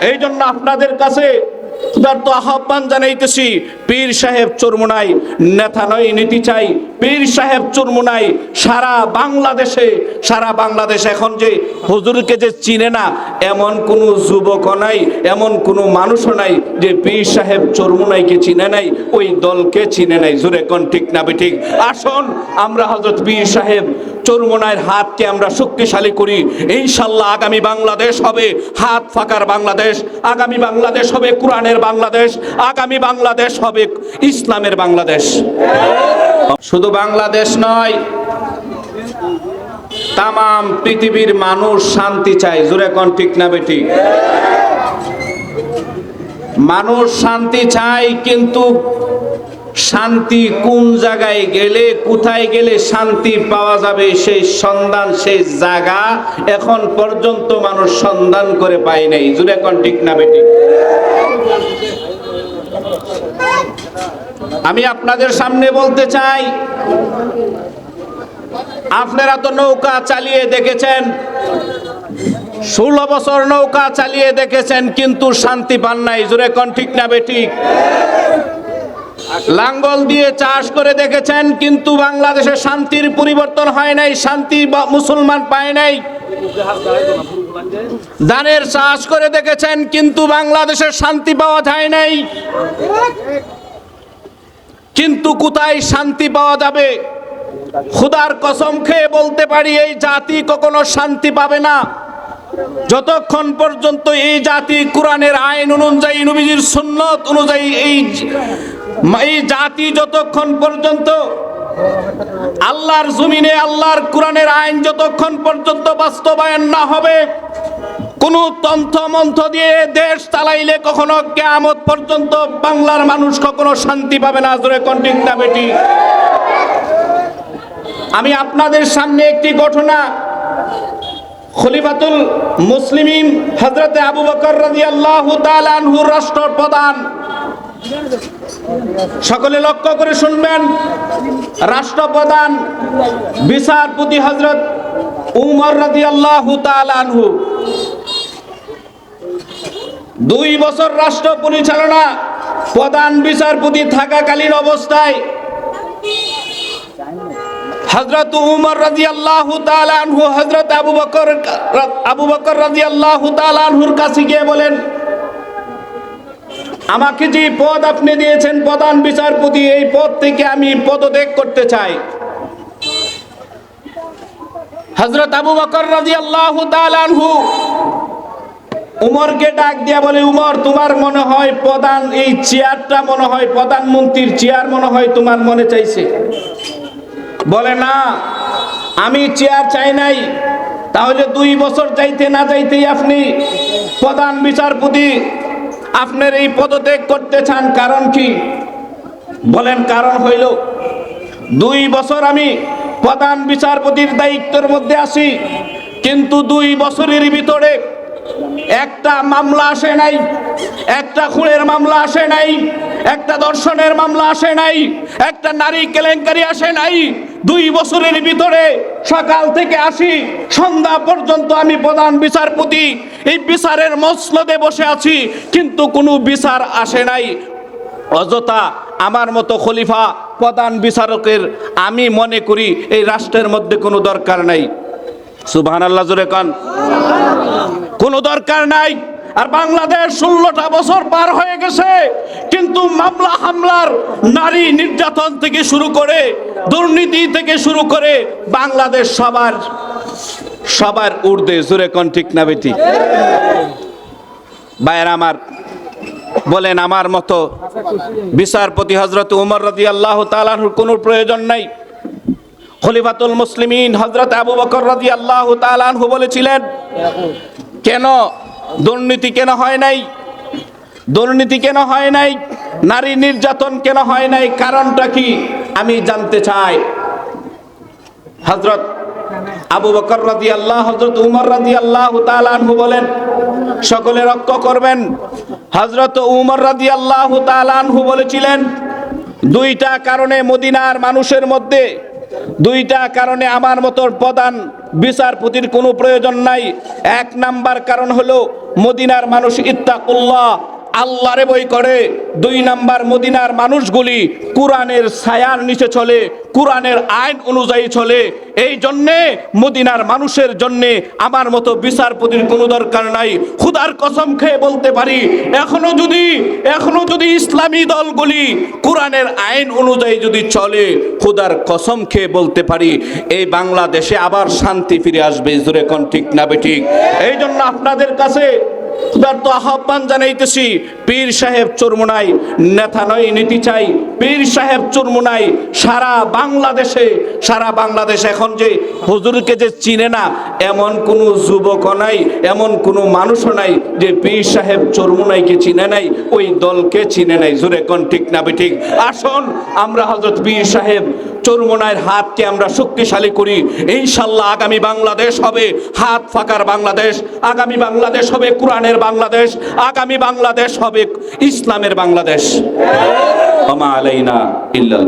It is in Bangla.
এই জন্য আপনাদের কাছে ক্ষুধার্ত আহ্বান জানাইতেছি। পীর সাহেব চরমুনাই নেতা নয়, নীতি চাই। পীর সাহেব চরমুনাই সারা বাংলাদেশে, সারা বাংলাদেশ এখন যে হুজুরকে যে চিনে না, এমন কোনো যুবক নাই, এমন কোনো মানুষও নাই যে পীর সাহেব চরমুনাইকে চিনে নাই, ওই দলকে চিনে নাই। জুরে কোন ঠিক না ঠিক আসুন, আমরা হজরত পীর সাহেব চরমুনাইয়ের হাতকে আমরা শক্তিশালী করি। ইনশাল্লাহ আগামী বাংলাদেশ হবে, হাত ফাঁকার বাংলাদেশ। আগামী বাংলাদেশ হবে, কোরআনের বাংলাদেশ, আগামী বাংলাদেশ হবে ইসলামের বাংলাদেশ। শুধু বাংলাদেশ নয় তাম পৃথিবীর মানুষ শান্তি চাই জুরে কন ঠিক না বেটি মানুষ শান্তি চাই কিন্তু শান্তি কোন জায়গায় গেলে, কোথায় গেলে শান্তি পাওয়া যাবে, সেই সন্ধান, সেই জায়গা এখন পর্যন্ত মানুষ সন্ধান করে পায় নাই। জুড়ে এখন ঠিক না বেটি আমি আপনাদের সামনে বলতে চাই, আপনারা তো নৌকা চালিয়ে দেখেছেন, ষোলো বছর নৌকা চালিয়ে দেখেছেন, কিন্তু শান্তি পান নাই। জুড়ে কোন ঠিক না বেঠিক? লাঙ্গল দিয়ে চাষ করে দেখেছেন, কিন্তু বাংলাদেশে শান্তির পরিবর্তন হয় নাই, শান্তি মুসলমান পায় নাই। ধানের চাষ করে দেখেছেন, কিন্তু বাংলাদেশের শান্তি পাওয়া যায় নাই। কিন্তু কোথায় শান্তি পাওয়া যাবে? খুদার কসম খেয়ে বলতে পারি, এই জাতি কখনো শান্তি পাবে না। যতক্ষণ পর্যন্ত এই জাতি কোরআনের আইন অনুযায়ী, নবীজির সুন্নত অনুযায়ী এই এই জাতি যতক্ষণ পর্যন্ত আল্লাহর জমিনে, আল্লাহর কোরআনের আইন যতক্ষণ পর্যন্ত বাস্তবায়ন না হবে, কোন মন্ত্র দিয়ে দেশ চালাইলে কখনো কেয়ামত পর্যন্ত বাংলার মানুষ কখনো শান্তি পাবে না। জোরে কন্টিক না বেটি? আমি আপনাদের সামনে একটি ঘটনা খলিফাতুল মুসলিমিন হজরতে আবু বকর রাদিয়াল্লাহু তাআলা আনহুর রাষ্ট্রপ্রধান সকলে লক্ষ্য করে শুনবেন। রাষ্ট্রপ্রধান বিচারপতি হজরত উমর রাদিয়াল্লাহু তাআলা আনহু। দুই বছর রাষ্ট্র পরিচালনা প্রধান বিচারপতি থাকাকালীন অবস্থায় হজরত উমর রাজি আল্লাহ আনহু হজরত আবু বকর আবু বকর রাজি আল্লাহ আনহুর কাছে গিয়ে বলেন আমাকে যে পদ আপনি দিয়েছেন প্রধান বিচারপতি, এই পদ থেকে আমি পদত্যাগ করতে চাই। হজরত আবু বকর রাজি আল্লাহ আনহু উমরকে ডাক দিয়া বলে, উমর, তোমার মনে হয় প্রধান এই চেয়ারটা মনে হয় প্রধানমন্ত্রীর চেয়ার মনে হয় তোমার মনে চাইছে? বলে, না, আমি চেয়ার চাই নাই। তাহলে দুই বছর যাইতে না যাইতেই আপনি প্রধান বিচারপতি আপনার এই পদত্যাগ করতে চান কারণ কি? বলেন কারণ হইল, দুই বছর আমি প্রধান বিচারপতির দায়িত্বের মধ্যে আসি কিন্তু দুই বছরের ভিতরে একটা মামলা আসে নাই, একটা খুনের মামলা আসে নাই একটা দর্শনের মামলা আসে নাই, একটা নারী কেলেঙ্কারি আসে নাই। দুই বছরের ভিতরে সকাল থেকে আসি, সন্ধ্যা পর্যন্ত আমি প্রধান বিচারপতি, এই বিচারের মসলদে বসে আছি, কিন্তু কোনো বিচার আসে নাই। অযথা আমার মতো খলিফা, প্রধান বিচারকের আমি মনে করি এই রাষ্ট্রের মধ্যে কোনো দরকার নাই। সুবহান আল্লাহ জোরে কান। কোনো দরকার নাই। আর বাংলাদেশ ষোলোটা বছর পার হয়ে গেছে, কিন্তু মামলা হামলার নারী নির্যাতন থেকে শুরু করে, দুর্নীতি থেকে শুরু করে বাংলাদেশ সবার সবার উর্দে জোরে কন ঠিক না বেটি? ভাইয়ের আমার, বলেন আমার মতো বিচারপতি হজরত উমর রাজি আল্লাহ তালাহুর কোনো প্রয়োজন নাই। খলিফাতুল মুসলিমিন হজরত আবু বকর রাজি আল্লাহ তালাহু বলেছিলেন, কেন দুর্নীতি কেন হয় নাই? দুর্নীতি কেন হয় নাই? নারী নির্যাতন কেন হয় নাই? কারণটা কি? আমি জানতে চাই। হজরত আবু বকর রাজি আল্লাহ হজরত উমর রাজি আল্লাহ তালানহু বলেন, সকলে রক্ষ করবেন। হজরত উমর রাজি আল্লাহ তালানহু বলেছিলেন, দুইটা কারণে মদিনার মানুষের মধ্যে দুইটা কারণে আমার মতো প্রধান বিচারপতির কোনো প্রয়োজন নাই। এক নাম্বার কারণ হলো, মদিনার মানুষ ইত্তাকুল্লাহ, আল্লাহরে বই করে। দুই নাম্বার মদিনার মানুষগুলি কোরআনের ছায়ার নিচে চলে, কোরআনের আইন অনুযায়ী চলে। এই জন্যে, মদিনার মানুষের জন্যে আমার মতো বিচারপতির কোনো দরকার নাই। খুদার কসম খেয়ে বলতে পারি, এখনও যদি এখনও যদি ইসলামী দলগুলি কোরআনের আইন অনুযায়ী যদি চলে, খুদার কসম খেয়ে বলতে পারি, এই বাংলাদেশে আবার শান্তি ফিরে আসবে। জোরে কোন ঠিক না বেঠিক এই জন্য আপনাদের কাছে তো আহ্বান জানাইতেছি। পীর সাহেব চুরমুনাই নেতা নয়, নীতি চাই। পীর সাহেব চুরমুনাই সারা বাংলাদেশে, সারা বাংলাদেশ এখন যে হুজুরকে যে চিনে না, এমন কোনো যুবক নাই, এমন কোনো মানুষও নাই যে পীর সাহেব চুরমুনাইকে চিনে নাই, ওই দলকে চিনে নাই। জোরে কোন ঠিক না ঠিক আসুন, আমরা হজরত পীর সাহেব চরমোনায়ের হাতকে আমরা শক্তিশালী করি। ইনশাল্লাহ আগামী বাংলাদেশ হবে হাত ফাঁকার বাংলাদেশ, আগামী বাংলাদেশ হবে কোরআনের বাংলাদেশ, আগামী বাংলাদেশ হবে ইসলামের বাংলাদেশ। আমা আলাইনা ইল্লাল